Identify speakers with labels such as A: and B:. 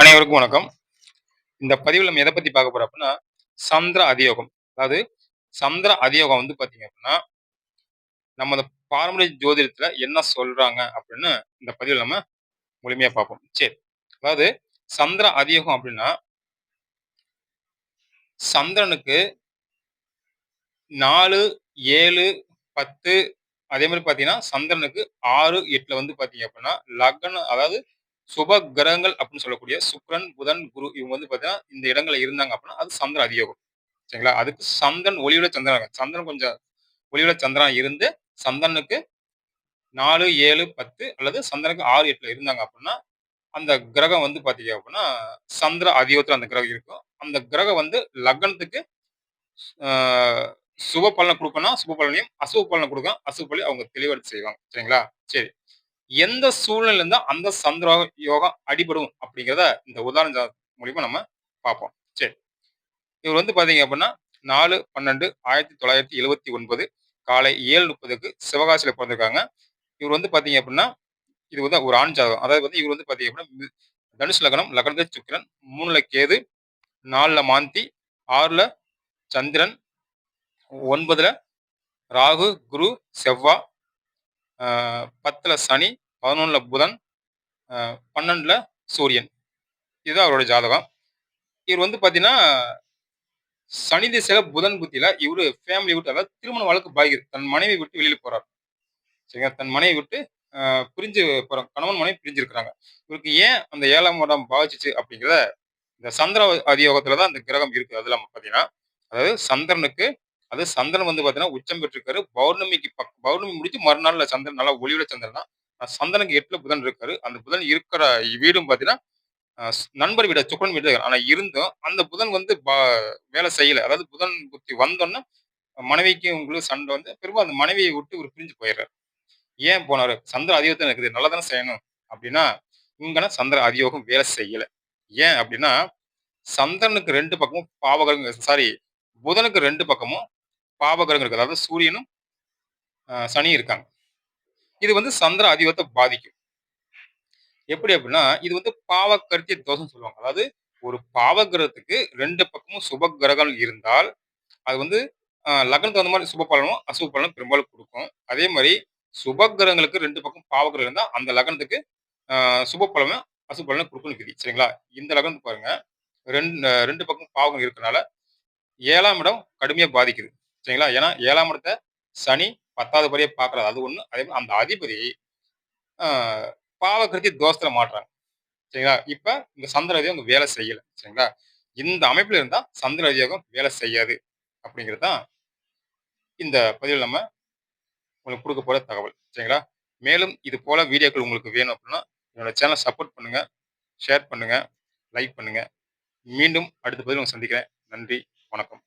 A: அனைவருக்கும் வணக்கம். இந்த பதிவில் நம்ம எதை பத்தி பார்க்க போறோம் அப்படின்னா சந்திர அதியோகம். அதாவது சந்திர அதியோகம் வந்து பாத்தீங்க அப்படின்னா நம்ம பாரம்பரிய ஜோதிடத்துல என்ன சொல்றாங்க அப்படின்னு இந்த பதிவில் நம்ம முழுமையா பார்ப்போம். சரி. அதாவது சந்திர அதியோகம் அப்படின்னா சந்திரனுக்கு நாலு ஏழு பத்து அதே மாதிரி பாத்தீங்கன்னா சந்திரனுக்கு ஆறு எட்டுல வந்து பாத்தீங்க அப்படின்னா லக்னம் அதாவது சுப கிரகங்கள் அப்படின்னு சொல்லக்கூடிய சுக்ரன் புதன் குரு இவங்க வந்து பார்த்தீங்கன்னா இந்த இடங்கள்ல இருந்தாங்க அப்படின்னா அது சந்திர அதியோகம். சரிங்களா? அதுக்கு சந்திரன் ஒளியுட சந்திரன் சந்திரன் கொஞ்சம் ஒளியுட சந்திரன் இருந்து சந்திரனுக்கு நாலு ஏழு பத்து அல்லது சந்திரனுக்கு ஆறு எட்டுல இருந்தாங்க அப்படின்னா அந்த கிரகம் வந்து பாத்தீங்க அப்படின்னா சந்திர அதியோகத்துல அந்த கிரகம் இருக்கும். அந்த கிரகம் வந்து லக்னத்துக்கு சுப பலனை கொடுக்கணும் சுப பலனையும் அசுப பலனை கொடுக்கும் அசுப பலி அவங்க தெளிவெடுத்து செய்வாங்க. சரிங்களா? சரி. எந்த சூழ்நிலை இருந்தால் அந்த சந்திர யோகம் அடிபடும் அப்படிங்கிறத இந்த உதாரண மூலியமா நம்ம பார்ப்போம். சரி. இவர் வந்து பார்த்தீங்க அப்படின்னா நாலு பன்னெண்டு ஆயிரத்தி தொள்ளாயிரத்தி எழுவத்தி ஒன்பது காலை ஏழு முப்பதுக்கு சிவகாசியில் பிறந்திருக்காங்க. இவர் வந்து பார்த்தீங்க அப்படின்னா இது வந்து ஒரு ஆண் ஜாதகம். அதாவது வந்து இவர் வந்து பார்த்தீங்க அப்படின்னா தனுஷ் லக்னம் லக்னத்தை சுக்கிரன் மூணுல கேது நாலில் மாந்தி ஆறில் சந்திரன் ஒன்பதில் ராகு குரு செவ்வா பத்தில் சனி பதினொன்றில் புதன் பன்னெண்டில் சூரியன். இதுதான் அவரோட ஜாதகம். இவர் வந்து பார்த்தீங்கன்னா சனி திசையில புதன் புத்தியில இவரு ஃபேமிலி விட்டு அதாவது திருமண வழக்கு பாய்கிறது தன் மனைவி விட்டு வெளியில போறாரு. சரிங்களா? தன் மனைவி விட்டு பிரிஞ்சு போறாங்க. கணவன் மனைவி பிரிஞ்சிருக்கிறாங்க. இவருக்கு ஏன் அந்த ஏழாம் இடம் பாதிச்சிச்சு அப்படிங்கிறத இந்த சந்திர அதியோகத்துல தான் அந்த கிரகம் இருக்குது அதுல பார்த்தீங்கன்னா அதாவது சந்திரனுக்கு அது சந்திரன் வந்து பார்த்தீங்கன்னா உச்சம் பெற்றிருக்காரு. பௌர்ணமிக்கு பக் பௌர்ணமி முடிச்சு மறுநாள்ல சந்திரன் நல்லா ஒளிவிட சந்திரன் தான். சந்தனுக்கு எட்டுல புதன் இருக்காரு. அந்த புதன் இருக்கிற வீடும் பார்த்தீங்கன்னா நண்பர் வீட சுக்கரன் வீடு ஆனா இருந்தும் அந்த புதன் வந்து வேலை செய்யல. அதாவது புதன் புத்தி வந்தோன்னா மனைவிக்கு உங்களுக்கு சண்டை வந்து பெரும்பாலும் அந்த மனைவியை விட்டு ஒரு பிரிஞ்சு போயிடுறாரு. ஏன் போனாரு? சந்திர அதியோகத்தை இருக்குது. நல்லா தானே செய்யணும். அப்படின்னா இங்கன்னா சந்திர அதியோகம் வேலை செய்யல. ஏன் அப்படின்னா சந்திரனுக்கு ரெண்டு பக்கமும் பாவகரங்க சாரி புதனுக்கு ரெண்டு பக்கமும் பாவகரங்க இருக்கு. அதாவது சூரியனும் சனி இருக்காங்க. இது வந்து சந்திர அதிபத்தை பாதிக்கும். எப்படி அப்படின்னா இது வந்து பாவ கருத்திய தோஷம் சொல்லுவாங்க. அதாவது ஒரு பாவ கிரகத்துக்கு ரெண்டு பக்கமும் சுப கிரகங்கள் இருந்தால் அது வந்து லக்னத்துக்கு தகுந்த மாதிரி சுப பலனும் அசுப பலனும் பெரும்பாலும் கொடுக்கும். அதே மாதிரி சுப கிரகங்களுக்கு ரெண்டு பக்கம் பாவ கிரகம் இருந்தால் அந்த லக்னத்துக்கு சுப பலனும் அசுப பலனும் கொடுக்கணும் விதி சரிங்களா? இந்த லக்னத்துக்கு பாருங்க. ரெண்டு ரெண்டு பக்கம் பாவகம் இருக்கனால ஏழாம் இடம் கடுமையாக பாதிக்குது. சரிங்களா? ஏன்னா ஏழாம் இடத்தை சனி பத்தாவது படியே பார்க்கறது அது ஒன்று அதே மாதிரி அந்த அதிபதி பாவகிருத்தி தோஷத்தில் மாட்டுறாங்க. சரிங்களா? இப்போ இந்த சந்திர அதியோகம் வேலை செய்யலை. சரிங்களா? இந்த அமைப்பில் இருந்தால் சந்திர அதியோகம் வேலை செய்யாது. அப்படிங்கிறது தான் இந்த பதிவில் நம்ம உங்களுக்கு கொடுக்க போகிற தகவல். சரிங்களா? மேலும் இது போல் வீடியோக்கள் உங்களுக்கு வேணும் அப்படின்னா என்னோட சேனலை சப்போர்ட் பண்ணுங்கள் ஷேர் பண்ணுங்கள் லைக் பண்ணுங்கள் மீண்டும் அடுத்த பதிவில் சந்திக்கிறேன். நன்றி. வணக்கம்.